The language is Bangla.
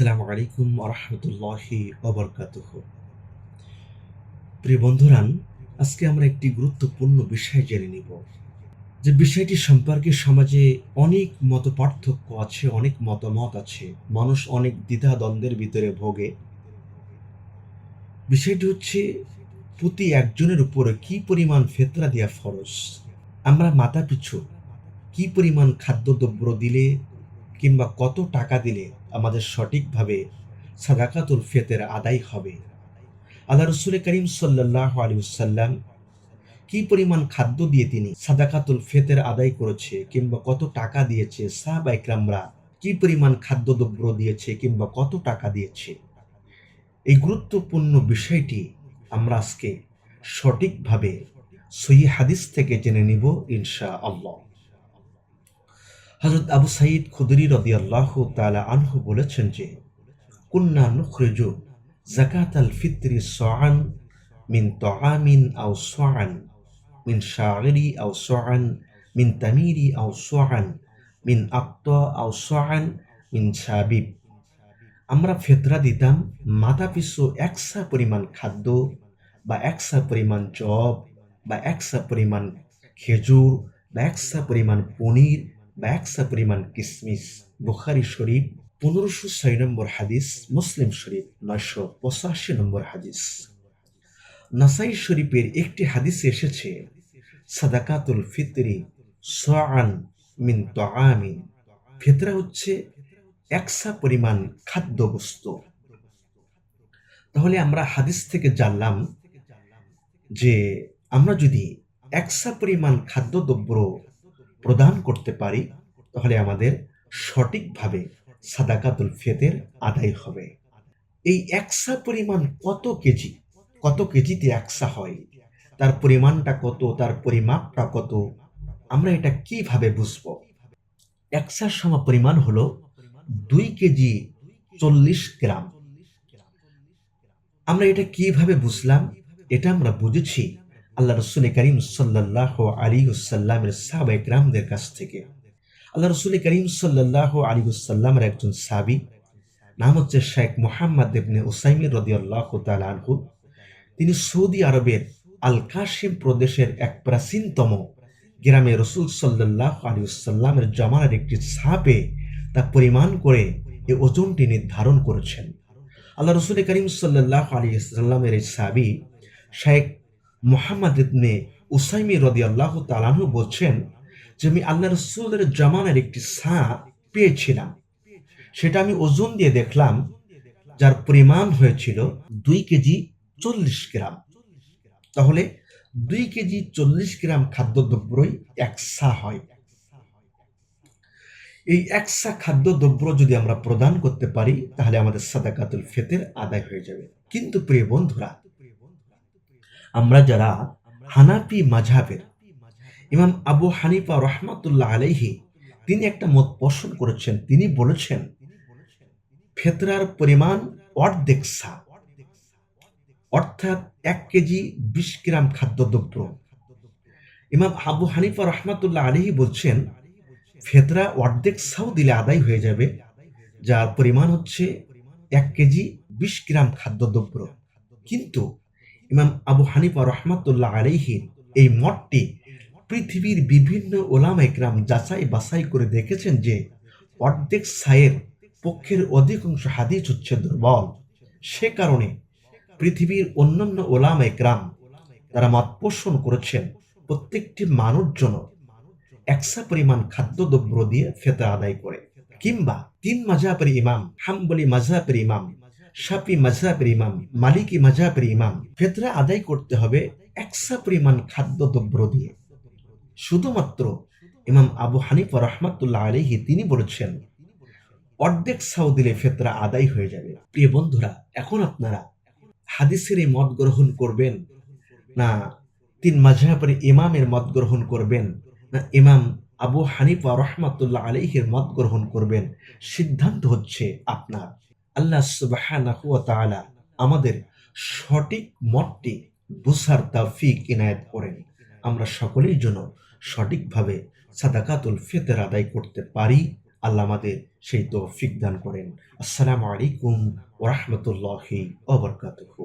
আসসালামু আলাইকুম আরহামতুল্লাহি অবরকাতুহ প্রিয় বন্ধুরান, আজকে আমরা একটি গুরুত্বপূর্ণ বিষয় জেনে নিব। যে বিষয়টি সম্পর্কে সমাজে অনেক মত পার্থক্য আছে, অনেক মতামত আছে, মানুষ অনেক দ্বিধা দ্বন্দ্বের ভিতরে ভোগে। বিষয়টি হচ্ছে, প্রতি একজনের উপরে কি পরিমাণ ফেতরা দেওয়া ফরজ? আমরা মাথা পিছু কি পরিমাণ খাদ্যদ্রব্য দিলে কিংবা কত টাকা দিলে আমাদের সঠিকভাবে সাদাকাতুল ফেতের আদায় হবে? আল্লাহ রসুল করিম সাল্লাহ আলিউসাল্লাম কি পরিমাণ খাদ্য দিয়ে তিনি সাদাকাতুল ফেতের আদায় করেছে কিংবা কত টাকা দিয়েছে? সাহাবা ইকরামরা কি পরিমাণ খাদ্যদ্রব্য দিয়েছে কিংবা কত টাকা দিয়েছে? এই গুরুত্বপূর্ণ বিষয়টি আমরা আজকে সঠিকভাবে সহি হাদিস থেকে জেনে নিব ইনশা আল্লাহ হজরত আবু সাইদ খুদরি রদি আল্লাহ তালা আনহু বলেছেন যে, কুন্না নুখরেজু জাকাত আল ফিত্রি সোয়ান মিন তআমিন আও সোয়ান মিন শাগরি আও সোয়ান মিন তামিরি আও সোয়ান মিন আক্ত আও সোয়ান মিন সাবিব আমরা ফেতরা দিতাম মাথা পিছু একসা পরিমাণ খাদ্য বা একসা পরিমাণ চপ বা একসা পরিমাণ খেজুর বা একসা পরিমাণ পনির বা একসা পরিমাণ কিসমিস, বুখারি শরীফ, পনেরোশো ছয় নম্বর হাদিস, মুসলিম শরীফ, নয়শো পঁচাশি নম্বর হাদিস। নাসাই শরীফের একটি হাদিসে এসেছে, সাদাকাতুল ফিতরি সোয়ান মিন তোয়ামিন। ফিতরা হচ্ছে একসা পরিমাণ খাদ্যবস্তু। তাহলে আমরা হাদিস থেকে জানলাম যে আমরা যদি একসা পরিমাণ খাদ্যদ্রব্য প্রদান করতে পারি, তাহলে আমাদের সঠিকভাবে সাদাকাতুল ফেতের আদায় হবে। এই একসা পরিমাণ কত কেজি? কত কেজিতে একসা হয়? তার পরিমাণটা কত? তার পরিমাপটা কত? আমরা এটা কীভাবে বুঝব? একসার সম পরিমাণ হলো দুই কেজি চল্লিশ গ্রাম। আমরা এটা কীভাবে বুঝলাম? এটা আমরা বুঝেছি আল্লাহ রসুল করিম সাল্লাহ আলী সাল্লামের সাহাবা ইকরামদের কাছ থেকে। আল্লাহ রসুল করিম সাল্লাহ আলী সাল্লামের একজন সাবি নাম হচ্ছে শেখ মোহাম্মদ দেবনে ওসাইমির রদি আল্লাহ আনহু। তিনি সৌদি আরবের আল কাশিম প্রদেশের এক প্রাচীনতম গ্রামে রসুল সাল্লাহ আলী সাল্লামের জামানের একটি সাপে তা পরিমাণ করে এ ওজনটি নির্ধারণ করেছেন। আল্লাহ রসুল করিম সাল্লাহ আলী সাল্লামের এই সাবি শেখ মোহাম্মদ ইবনে উসাইমি রদি আল্লাহ তালানহু বলছেন যে, আমি আল্লাহ রসুলের জামানের একটি সা পেয়েছিলাম। সেটা আমি ওজন দিয়ে দেখলাম, যার পরিমাণ হয়েছিল দুই কেজি চল্লিশ গ্রাম। তাহলে দুই কেজি চল্লিশ গ্রাম খাদ্যদ্রব্যই একসা হয়। এই একসা খাদ্যদ্রব্য যদি আমরা প্রদান করতে পারি, তাহলে আমাদের সাদাকাতুল ফেতের আদায় হয়ে যাবে। কিন্তু প্রিয় বন্ধুরা আমরা যারা হানাপি মাঝাবের ইমাম আবু হানিফা রহমাতুল্লাহ আলাইহি, তিনি একটা মত পোষণ করেছেন। তিনি বলেছেন, ফেতরার পরিমাণ অর্ধেক সা, অর্থাৎ এক কেজি বিশ গ্রাম খাদ্যদ্রব্য। ইমাম আবু হানিফা রহমাতুল্লাহ আলহি বলছেন, ফেতরা অর্ধেক সাও দিলে আদায় হয়ে যাবে, যার পরিমাণ হচ্ছে এক কেজি বিশ গ্রাম খাদ্যদ্রব্য। কিন্তু ইমাম আবু হানিফা রহমাতুল্লাহ আলাইহির এই মঠটি পৃথিবীর বিভিন্ন ওলামা একরাম যাচাই বাছাই করে দেখেছেন যে অর্ধেক সায়ের পক্ষের অধিকাংশ হাদিস হচ্ছে দুর্বল। সে কারণে পৃথিবীর অন্যান্য ওলামা একরাম তারা মত পোষণ করেছেন প্রত্যেকটি মানুষ জন একসা পরিমাণ খাদ্যদ্রব্য দিয়ে ফেতা আদায় করে, কিংবা তিন মাঝাবের ইমাম, হাম্বলি মাঝাবের ইমাম সাপি মাঝাবের ইমাম, মালিকি মাঝাবের ইমাম। ফেতরা আদায় করতে হবে একসা পরিমাণ খাদ্যদ্রব্য দিয়ে। শুধুমাত্র ইমাম আবু হানিফ রহমাতুল্লাহ আলহি তিনি বলেছেন, অর্ধেক সাউ দিলে ফেতরা আদায় হয়ে যাবে। প্রিয় বন্ধুরা, এখন আপনারা হাদিসের এই মত গ্রহণ করবেন না তিন মাঝহাবের ইমামের মত গ্রহণ করবেন, না ইমাম আবু হানিফা রহমাতুল্লাহ আলহির মত গ্রহণ করবেন? সিদ্ধান্ত হচ্ছে আপনার। আল্লাহ সুবাহ আমাদের সঠিক মতটি বুসার তাফিক ইনায়ত করেন। আমরা সকলেই যেন সঠিকভাবে সাদাকাতুল ফেতের আদায় করতে পারি। আল্লাহ আমাদের সেই তৌফিক দান করেন। আসসালামু আলাইকুম ওরহমতুল্লাহি ওবরকাতুহু